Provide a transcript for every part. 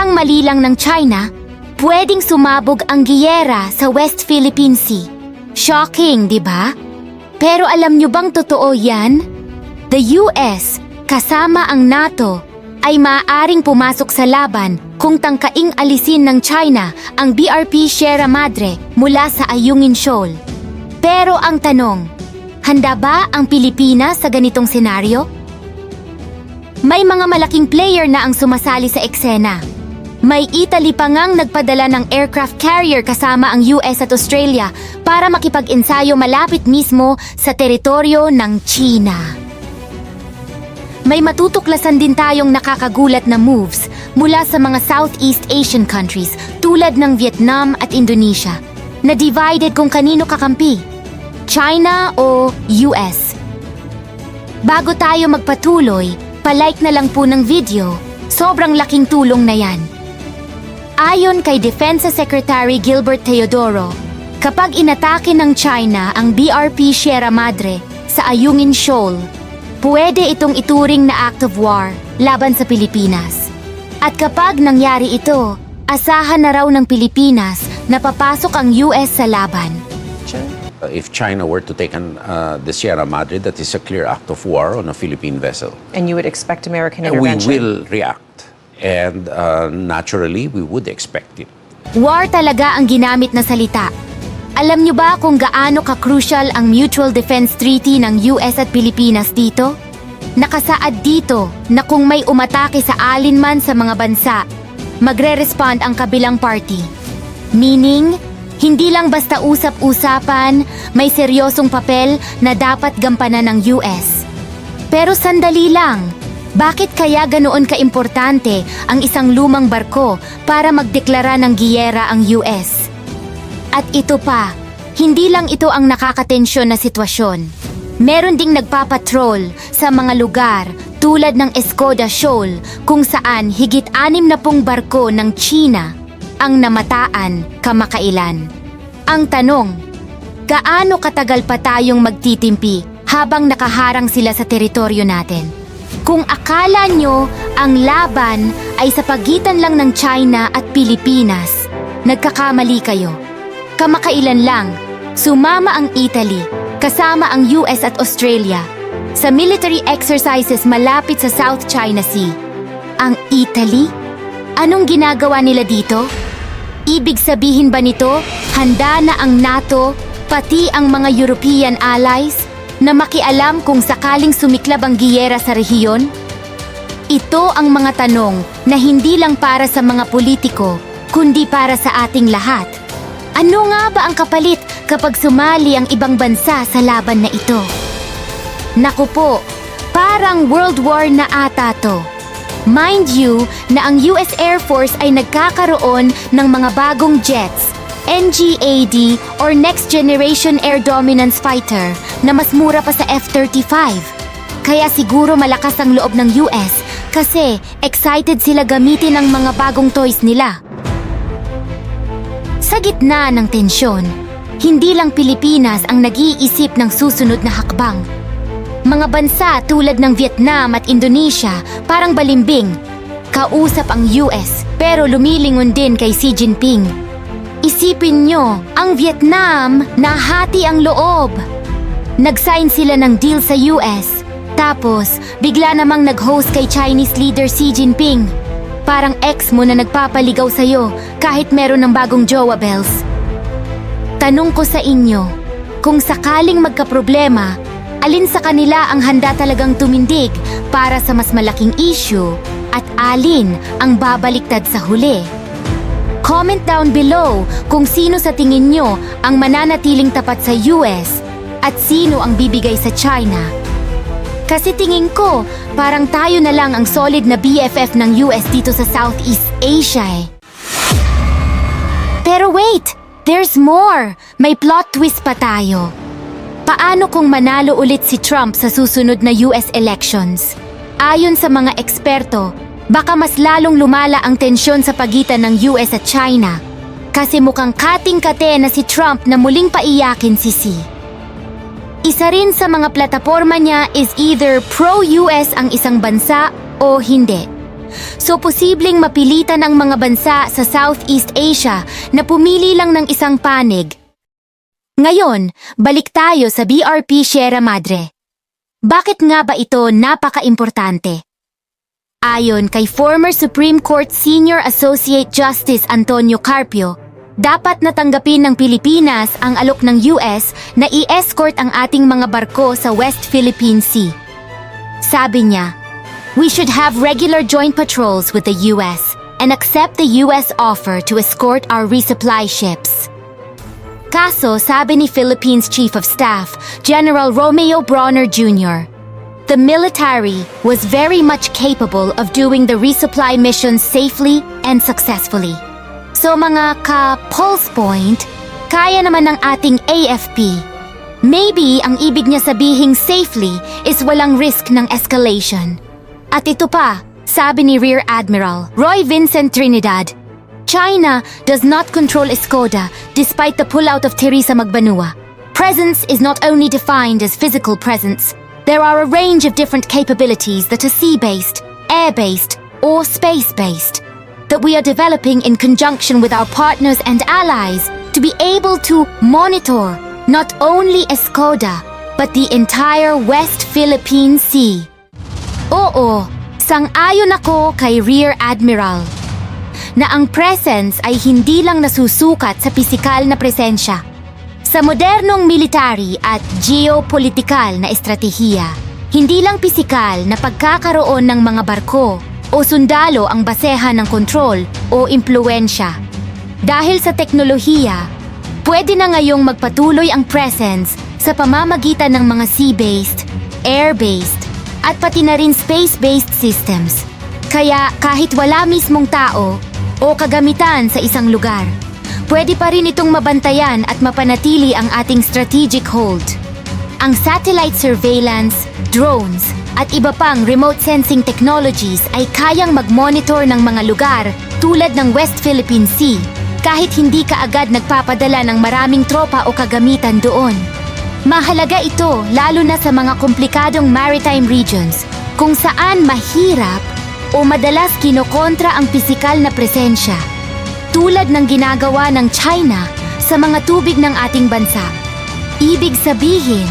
Isang mali lang ng China, pwedeng sumabog ang giyera sa West Philippine Sea. Shocking, di ba? Pero alam nyo bang totoo yan? The US, kasama ang NATO, ay maaaring pumasok sa laban kung tangkaing alisin ng China ang BRP Sierra Madre mula sa Ayungin Shoal. Pero ang tanong, handa ba ang Pilipinas sa ganitong senaryo? May mga malaking player na ang sumasali sa eksena. May Italy pa ngang nagpadala ng aircraft carrier kasama ang US at Australia para makipag-ensayo malapit mismo sa teritoryo ng China. May matutuklasan din tayong nakakagulat na moves mula sa mga Southeast Asian countries tulad ng Vietnam at Indonesia na divided kung kanino kakampi, China o US. Bago tayo magpatuloy, palike na lang po ng video, sobrang laking tulong na yan. Ayon kay Defense Secretary Gilbert Teodoro, kapag inatake ng China ang BRP Sierra Madre sa Ayungin Shoal, pwede itong ituring na act of war laban sa Pilipinas. At kapag nangyari ito, asahan na raw ng Pilipinas na papasok ang US sa laban. If China were to take an, uh, the Sierra Madre, that is a clear act of war on a Philippine vessel. And you would expect American And we intervention? will react. And uh, naturally, we would expect it. War talaga ang ginamit na salita. Alam niyo ba kung gaano ka-crucial ang Mutual Defense Treaty ng US at Pilipinas dito? Nakasaad dito na kung may umatake sa alinman sa mga bansa, magre-respond ang kabilang party. Meaning, hindi lang basta usap-usapan, may seryosong papel na dapat gampanan ng US. Pero sandali lang, bakit kaya ganoon kaimportante ang isang lumang barko para magdeklara ng giyera ang US? At ito pa, hindi lang ito ang nakakatensyon na sitwasyon. Meron ding nagpapatrol sa mga lugar tulad ng Escoda Shoal kung saan higit anim na pong barko ng China ang namataan kamakailan. Ang tanong, gaano katagal pa tayong magtitimpi habang nakaharang sila sa teritoryo natin? Kung akala nyo ang laban ay sa pagitan lang ng China at Pilipinas, nagkakamali kayo. Kamakailan lang, sumama ang Italy kasama ang US at Australia sa military exercises malapit sa South China Sea. Ang Italy? Anong ginagawa nila dito? Ibig sabihin ba nito, handa na ang NATO, pati ang mga European allies, na makialam kung sakaling sumiklab ang giyera sa rehiyon? Ito ang mga tanong na hindi lang para sa mga politiko, kundi para sa ating lahat. Ano nga ba ang kapalit kapag sumali ang ibang bansa sa laban na ito? Naku po, parang World War na ata to. Mind you na ang US Air Force ay nagkakaroon ng mga bagong jets, NGAD or Next Generation Air Dominance Fighter na mas mura pa sa F-35. Kaya siguro malakas ang loob ng US kasi excited sila gamitin ang mga bagong toys nila. Sa gitna ng tensyon, hindi lang Pilipinas ang nag-iisip ng susunod na hakbang. Mga bansa tulad ng Vietnam at Indonesia parang balimbing. Kausap ang US pero lumilingon din kay Xi Jinping. Isipin nyo, ang Vietnam nahati ang loob. Nag-sign sila ng deal sa US. Tapos, bigla namang nag-host kay Chinese leader Xi Jinping. Parang ex mo na nagpapaligaw sa'yo kahit meron ng bagong jowa bells. Tanong ko sa inyo, kung sakaling magkaproblema, alin sa kanila ang handa talagang tumindig para sa mas malaking issue at alin ang babaliktad sa huli? Comment down below kung sino sa tingin nyo ang mananatiling tapat sa US at sino ang bibigay sa China. Kasi tingin ko, parang tayo na lang ang solid na BFF ng US dito sa Southeast Asia eh. Pero wait! There's more! May plot twist pa tayo. Paano kung manalo ulit si Trump sa susunod na US elections? Ayon sa mga eksperto, baka mas lalong lumala ang tensyon sa pagitan ng US at China. Kasi mukhang kating-kate na si Trump na muling paiyakin si Xi. Isa rin sa mga plataforma niya is either pro-US ang isang bansa o hindi. So posibleng mapilitan ang mga bansa sa Southeast Asia na pumili lang ng isang panig. Ngayon, balik tayo sa BRP Sierra Madre. Bakit nga ba ito napaka-importante? Ayon kay former Supreme Court Senior Associate Justice Antonio Carpio, dapat natanggapin ng Pilipinas ang alok ng US na i-escort ang ating mga barko sa West Philippine Sea. Sabi niya, We should have regular joint patrols with the US and accept the US offer to escort our resupply ships. Kaso, sabi ni Philippines Chief of Staff, General Romeo Bronner Jr., the military was very much capable of doing the resupply missions safely and successfully. So mga ka-pulse point, kaya naman ng ating AFP. Maybe ang ibig niya sabihing safely is walang risk ng escalation. At ito pa, sabi ni Rear Admiral Roy Vincent Trinidad, China does not control Escoda despite the pullout of Teresa Magbanua. Presence is not only defined as physical presence, there are a range of different capabilities that are sea-based, air-based, or space-based that we are developing in conjunction with our partners and allies to be able to monitor not only Escoda, but the entire West Philippine Sea. Oo, sang-ayon ako kay Rear Admiral na ang presence ay hindi lang nasusukat sa pisikal na presensya. Sa modernong military at geopolitikal na estratehiya, hindi lang pisikal na pagkakaroon ng mga barko o sundalo ang basehan ng kontrol o impluensya. Dahil sa teknolohiya, pwede na ngayong magpatuloy ang presence sa pamamagitan ng mga sea-based, air-based, at pati na rin space-based systems. Kaya kahit wala mismong tao o kagamitan sa isang lugar, pwede pa rin itong mabantayan at mapanatili ang ating strategic hold. Ang satellite surveillance, drones, at iba pang remote sensing technologies ay kayang mag-monitor ng mga lugar tulad ng West Philippine Sea kahit hindi ka agad nagpapadala ng maraming tropa o kagamitan doon. Mahalaga ito lalo na sa mga komplikadong maritime regions kung saan mahirap o madalas kinokontra ang pisikal na presensya tulad ng ginagawa ng China sa mga tubig ng ating bansa. Ibig sabihin,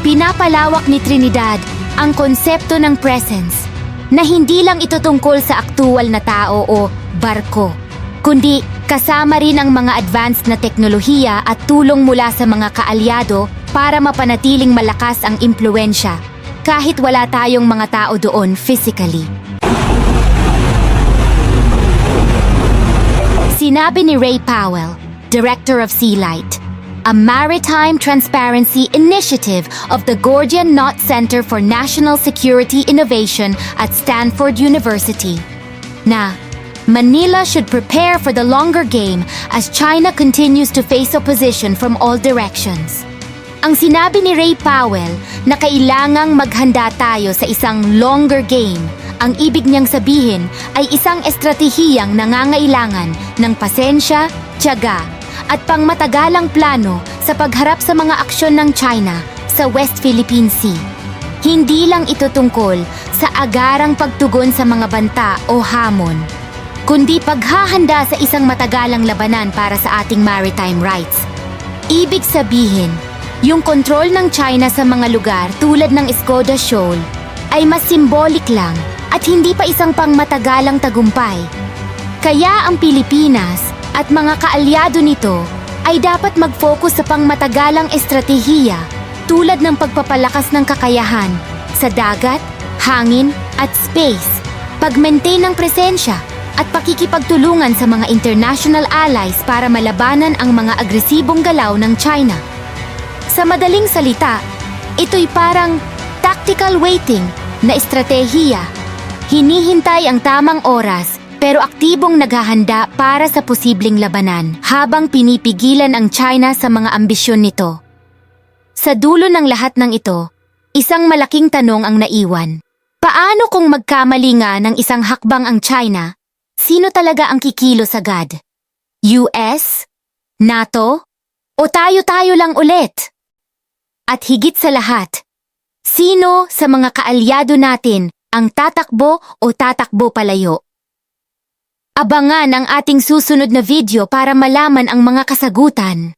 pinapalawak ni Trinidad ang konsepto ng presence na hindi lang ito tungkol sa aktual na tao o barko, kundi kasama rin ang mga advanced na teknolohiya at tulong mula sa mga kaalyado para mapanatiling malakas ang impluensya kahit wala tayong mga tao doon physically. Sinabi ni Ray Powell, Director of Sea Light, a maritime transparency initiative of the Gordian Knot Center for National Security Innovation at Stanford University, na Manila should prepare for the longer game as China continues to face opposition from all directions. Ang sinabi ni Ray Powell na kailangang maghanda tayo sa isang longer game, ang ibig niyang sabihin ay isang estratehiyang nangangailangan ng pasensya, tiyaga, at pangmatagalang plano sa pagharap sa mga aksyon ng China sa West Philippine Sea. Hindi lang ito tungkol sa agarang pagtugon sa mga banta o hamon, kundi paghahanda sa isang matagalang labanan para sa ating maritime rights. Ibig sabihin, yung kontrol ng China sa mga lugar tulad ng Escoda Shoal ay mas symbolic lang at hindi pa isang pangmatagalang tagumpay. Kaya ang Pilipinas at mga kaalyado nito ay dapat mag-focus sa pangmatagalang estratehiya tulad ng pagpapalakas ng kakayahan sa dagat, hangin at space, pag-maintain ng presensya at pakikipagtulungan sa mga international allies para malabanan ang mga agresibong galaw ng China. Sa madaling salita, ito'y parang tactical waiting na estratehiya. Hinihintay ang tamang oras pero aktibong naghahanda para sa posibleng labanan habang pinipigilan ang China sa mga ambisyon nito. Sa dulo ng lahat ng ito, isang malaking tanong ang naiwan. Paano kung magkamali nga ng isang hakbang ang China? Sino talaga ang kikilos agad? US? NATO? O tayo-tayo lang ulit? At higit sa lahat, sino sa mga kaalyado natin Ang tatakbo o tatakbo palayo? Abangan ang ating susunod na video para malaman ang mga kasagutan.